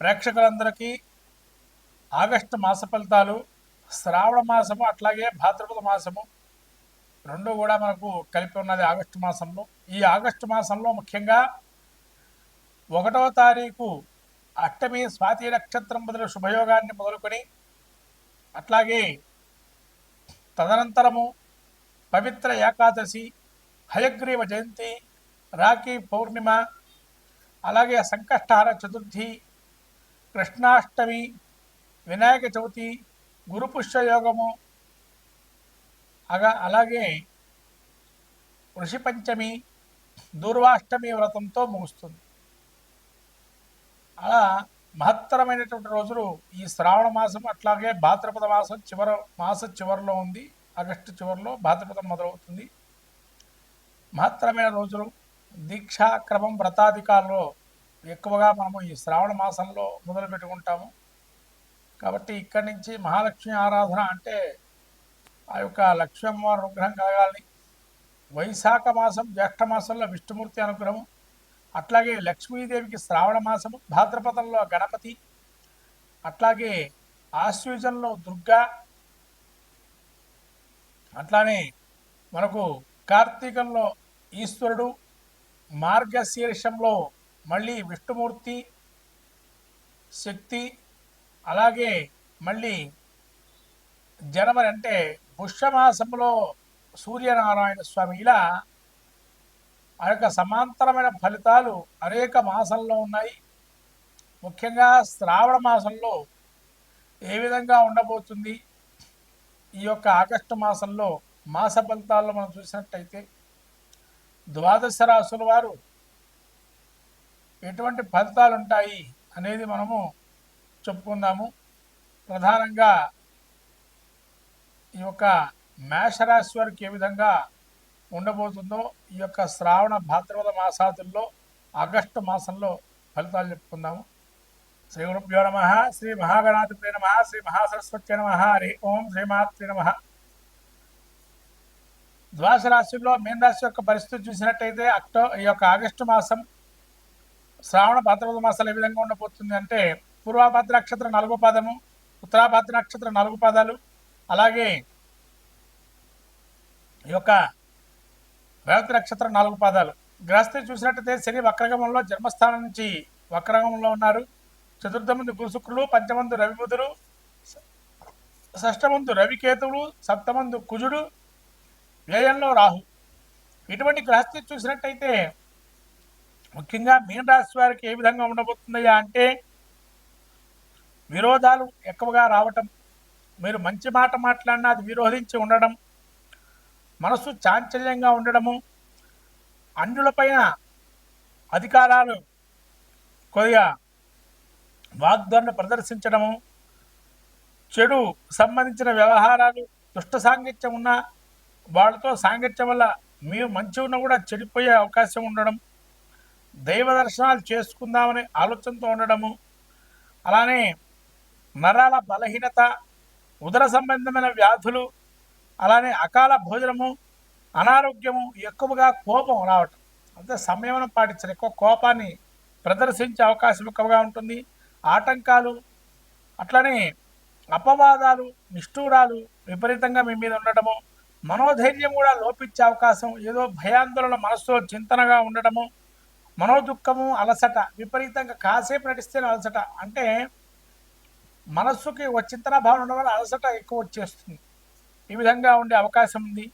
ప్రేక్షకులందరికీ ఆగస్టు మాస ఫలితాలు శ్రావణ మాసము అట్లాగే భాద్రపద మాసము రెండు కూడా మనకు కలిపి ఉన్నది ఆగస్టు మాసంలో. ఈ ఆగస్టు మాసంలో ముఖ్యంగా ఒకటవ తారీఖు అష్టమి స్వాతి నక్షత్రం మొదలు శుభయోగాన్ని మొదలుకొని అట్లాగే తదనంతరము పవిత్ర ఏకాదశి హయగ్రీవ జయంతి రాఖీ పౌర్ణిమ అలాగే సంకష్టహార చతుర్థి కృష్ణాష్టమి వినాయక చవితి గురుపుష్యయోగము అగా అలాగే ఋషిపంచమి దూర్వాష్టమి వ్రతంతో ముగుస్తుంది. అలా మహత్తరమైనటువంటి రోజులు ఈ శ్రావణ మాసం అట్లాగే భాద్రపద మాసం చివర మాస చివరిలో ఉంది ఆగస్టు చివరిలో భాద్రపదం మొదలవుతుంది. మహత్తరమైన రోజులు. దీక్షాక్రమం వ్రతాధికారులో ఎక్కువగా మనము ఈ శ్రావణ మాసంలో మొదలు పెట్టుకుంటాము. కాబట్టి ఇక్కడి నుంచి మహాలక్ష్మి ఆరాధన అంటే ఆ యొక్క లక్ష్మీ అమ్మవారి అనుగ్రహం కలగాలని వైశాఖ మాసం జ్యేష్ఠ మాసంలో విష్ణుమూర్తి అనుగ్రహం అట్లాగే లక్ష్మీదేవికి శ్రావణ మాసము భాద్రపదంలో గణపతి అట్లాగే ఆశ్వీజంలో దుర్గా అట్లానే మనకు కార్తీకంలో ఈశ్వరుడు మార్గశీర్షంలో మళ్ళీ విష్ణుమూర్తి శక్తి అలాగే మళ్ళీ జనవరి అంటే పుష్యమాసంలో సూర్యనారాయణ స్వామి. ఇలా ఆ యొక్క సమాంతరమైన ఫలితాలు అనేక మాసంలో ఉన్నాయి. ముఖ్యంగా శ్రావణ మాసంలో ఏ విధంగా ఉండబోతుంది? ఈ యొక్క ఆగస్టు మాసంలో మాస ఫలితాల్లో మనం చూసినట్టయితే ద్వాదశ రాసుల వారు ఎటువంటి ఫలితాలు ఉంటాయి అనేది మనము చెప్పుకుందాము. ప్రధానంగా ఈ యొక్క మేషరాశి వారికి ఏ విధంగా ఉండబోతుందో ఈ యొక్క శ్రావణ భాద్రపద మాసాదుల్లో ఆగస్టు మాసంలో ఫలితాలు చెప్పుకుందాము. శ్రీ గురుభ్యో నమ శ్రీ మహాగణాధిపతి నమ శ్రీ మహాసరస్వతి నమ హరి ఓం శ్రీమాత్రి నమ. ద్వాస రాశుల్లో మీన రాశి యొక్క పరిస్థితి చూసినట్టయితే అక్టో ఈ యొక్క ఆగస్టు మాసం శ్రావణ భాద్రపద మాసాలు ఏ విధంగా ఉండబోతుంది అంటే పూర్వభద్ర నక్షత్రం నాలుగో పాదము ఉత్తరాభాద్ర నక్షత్రం నాలుగు పాదాలు అలాగే ఈ యొక్క రేవతి నక్షత్రం నాలుగు పాదాలు. గ్రహస్థితి చూసినట్టయితే శని వక్రగమంలో జన్మస్థానం నుంచి వక్రగమంలో ఉన్నారు. చతుర్థమందు గురు పంచమందు రవిబుధులు షష్టమందు రవికేతువులు సప్తమందు కుజుడు వ్యయంలో రాహు. ఇటువంటి గ్రహస్థితి చూసినట్టయితే ముఖ్యంగా మీనరాశి వారికి ఏ విధంగా ఉండబోతుందయ్యా అంటే విరోధాలు ఎక్కువగా రావటం మీరు మంచి మాట మాట్లాడినా అది విరోధించి ఉండడం మనసు చాంచల్యంగా ఉండడము అన్యులపైన అధికారాలు కొద్దిగా వాగ్దాన్ని ప్రదర్శించడము చెడు సంబంధించిన వ్యవహారాలు దుష్ట సాంగత్యం ఉన్న వాళ్ళతో సాంగత్యం వల్ల మీరు మంచి ఉన్నా కూడా చెడిపోయే అవకాశం ఉండడం దైవ దర్శనాలు చేసుకుందామనే ఆలోచనతో ఉండడము అలానే నరాల బలహీనత ఉదర సంబంధమైన వ్యాధులు అలానే అకాల భోజనము అనారోగ్యము ఎక్కువగా కోపం రావటం. అంటే సంయమనం పాటించాలి ఎక్కువ కోపాన్ని ప్రదర్శించే అవకాశం ఎక్కువగా ఉంటుంది. ఆటంకాలు అట్లనే అపవాదాలు నిష్ఠూరాలు విపరీతంగా మీ మీద ఉండటము మనోధైర్యం కూడా లోపించే అవకాశం ఏదో భయాందోళన మనసులో చింతనగా ఉండటము మనోదుఖము అలసట విపరీతంగా కాసేపు నటిస్తేనే అలసట. అంటే మనస్సుకి చింతన భావన ఉండడం వల్ల అలసట ఎక్కువ వచ్చేస్తుంది. ఈ విధంగా ఉండే అవకాశం ఉంది.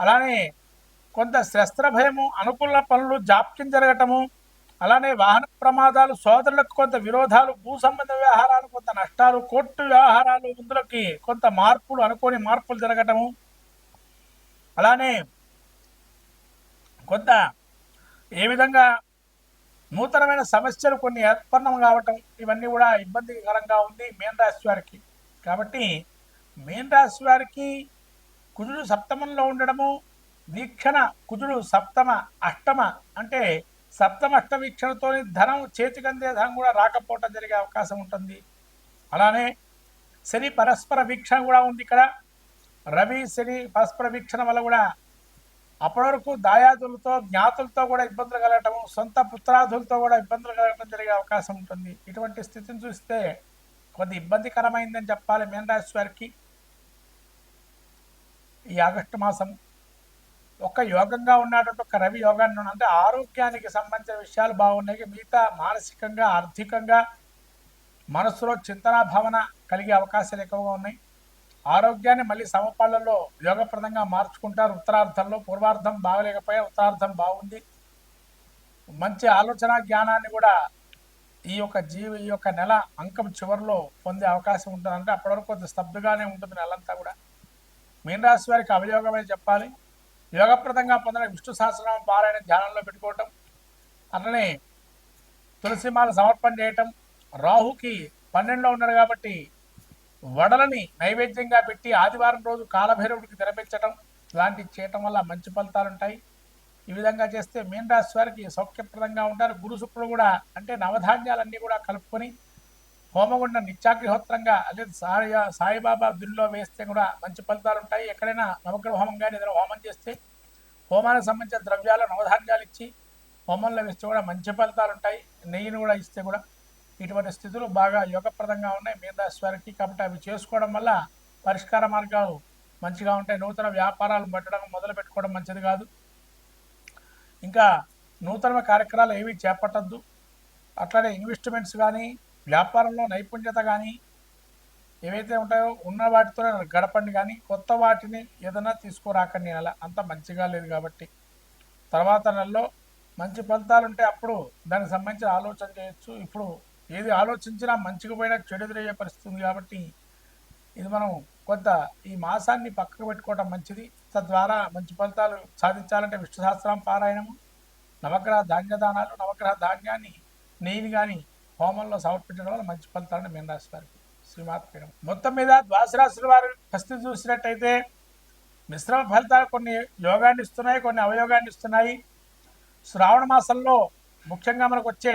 అలానే కొంత శస్త్ర భయము అనుకూల పనులు జాప్యం జరగటము అలానే వాహన ప్రమాదాలు సోదరులకు కొంత విరోధాలు భూ సంబంధ వ్యవహారాలు కొంత నష్టాలు కోర్టు వ్యవహారాలు ఇందులోకి కొంత మార్పులు అనుకోని మార్పులు జరగటము అలానే కొంత ఏ విధంగా నూతనమైన సమస్యలు కొన్ని ఏర్పన్నం కావటం ఇవన్నీ కూడా ఇబ్బందికరంగా ఉంది మేన్ రాశి వారికి. కాబట్టి మేన్ రాశి వారికి కుజుడు సప్తమంలో ఉండడము వీక్షణ కుజుడు సప్తమ అష్టమ అంటే సప్తమ అష్ట వీక్షణతో ధనం చేతికందే ధనం కూడా రాకపోవటం జరిగే అవకాశం ఉంటుంది. అలానే శని పరస్పర వీక్షణ కూడా ఉంది ఇక్కడ. రవి శని పరస్పర వీక్షణ వల్ల కూడా అప్పటి వరకు దాయాదులతో జ్ఞాతులతో కూడా ఇబ్బందులు కలగటం సొంత పుత్రాదులతో కూడా ఇబ్బందులు కలగటం జరిగే అవకాశం ఉంటుంది. ఇటువంటి స్థితిని చూస్తే కొద్ది ఇబ్బందికరమైందని చెప్పాలి మీనరాశి వారికి. ఈ ఆగస్టు మాసం ఒక యోగంగా ఉన్నటువంటి ఒక రవి యోగాన్ని అంటే ఆరోగ్యానికి సంబంధించిన విషయాలు బాగున్నాయి. మిగతా మానసికంగా ఆర్థికంగా మనసులో చింతన భావన కలిగే అవకాశాలు ఎక్కువగా ఉన్నాయి. ఆరోగ్యాన్ని మళ్ళీ సమపాళ్ళలో యోగప్రదంగా మార్చుకుంటారు. ఉత్తరార్థంలో పూర్వార్థం బాగలేకపోయా ఉత్తరార్థం బాగుంది. మంచి ఆలోచన జ్ఞానాన్ని కూడా ఈ యొక్క జీవి ఈ యొక్క నెల అంకం చివరిలో పొందే అవకాశం ఉంటుంది. అంటే అప్పటి కొంత స్తబ్దుగానే ఉంటుంది నెలంతా కూడా. మీనరాశి వారికి అవయోగమే చెప్పాలి. యోగప్రదంగా పొందిన విష్ణు సహస్రనామ పారాయణ ధ్యానంలో పెట్టుకోవటం. అట్లనే తులసిమాల సమర్పణ చేయటం. రాహుకి పన్నెండులో ఉన్నాడు కాబట్టి వడలని నైవేద్యంగా పెట్టి ఆదివారం రోజు కాలభైరవుడికి తెరపించటం లాంటివి చేయటం వల్ల మంచి ఫలితాలు ఉంటాయి. ఈ విధంగా చేస్తే మీనరాశి వారికి సౌఖ్యప్రదంగా ఉంటారు. గురు శుక్రుడు కూడా అంటే నవధాన్యాలన్నీ కూడా కలుపుకొని హోమగుండ నిత్యాగ్నిహోత్రంగా అదే సాయి సాయిబాబా దిల్లో వేస్తే కూడా మంచి ఫలితాలు ఉంటాయి. ఎక్కడైనా నవగ్రహ హోమం కానీ ఏదైనా హోమం చేస్తే హోమానికి సంబంధించిన ద్రవ్యాలు నవధాన్యాలు ఇచ్చి హోమంలో వేస్తే కూడా మంచి ఫలితాలు ఉంటాయి. నెయ్యిని కూడా ఇస్తే కూడా ఇటువంటి స్థితులు బాగా యోగప్రదంగా ఉన్నాయి. మీనరాశి వారికి కాబట్టి అవి చేసుకోవడం వల్ల పరిష్కార మార్గాలు మంచిగా ఉంటాయి. నూతన వ్యాపారాలు పెట్టడం మొదలు పెట్టుకోవడం మంచిది కాదు. ఇంకా నూతన కార్యక్రమాలు ఏవి చేపట్టద్దు. అట్లనే ఇన్వెస్ట్మెంట్స్ కానీ వ్యాపారంలో నైపుణ్యత కానీ ఏవైతే ఉంటాయో ఉన్న వాటితో గడపండి కానీ కొత్త వాటిని ఏదైనా తీసుకురాకండి నెల అంత మంచిగా లేదు కాబట్టి. తర్వాత నెలలో మంచి ఫలితాలు ఉంటే అప్పుడు దానికి సంబంధించిన ఆలోచన చేయొచ్చు. ఇప్పుడు ఏది ఆలోచించినా మంచిగా పోయినా చెడు ఎదురయ్యే పరిస్థితి ఉంది కాబట్టి ఇది మనం కొంత ఈ మాసాన్ని పక్కకు పెట్టుకోవడం మంచిది. తద్వారా మంచి ఫలితాలు సాధించాలంటే విష్ణు సహస్రం పారాయణము నవగ్రహ ధాన్యదానాలు నవగ్రహ ధాన్యాన్ని నెయ్యిని కానీ హోమంలో సమర్పించడం వల్ల మంచి ఫలితాలను మేము రాశి వారికి మొత్తం మీద ద్వాసరాశుల వారి పరిస్థితి చూసినట్టయితే మిశ్రమ ఫలితాలు కొన్ని యోగాన్ని ఇస్తున్నాయి కొన్ని అవయోగాన్ని ఇస్తున్నాయి. శ్రావణ మాసంలో ముఖ్యంగా మనకు వచ్చే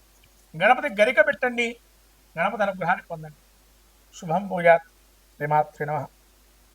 గణపతి గరిక పెట్టండి. గణపతి అనుగ్రహాన్ని పొందండి. శుభం భూయాత్. శ్రీమాత్రి నమ.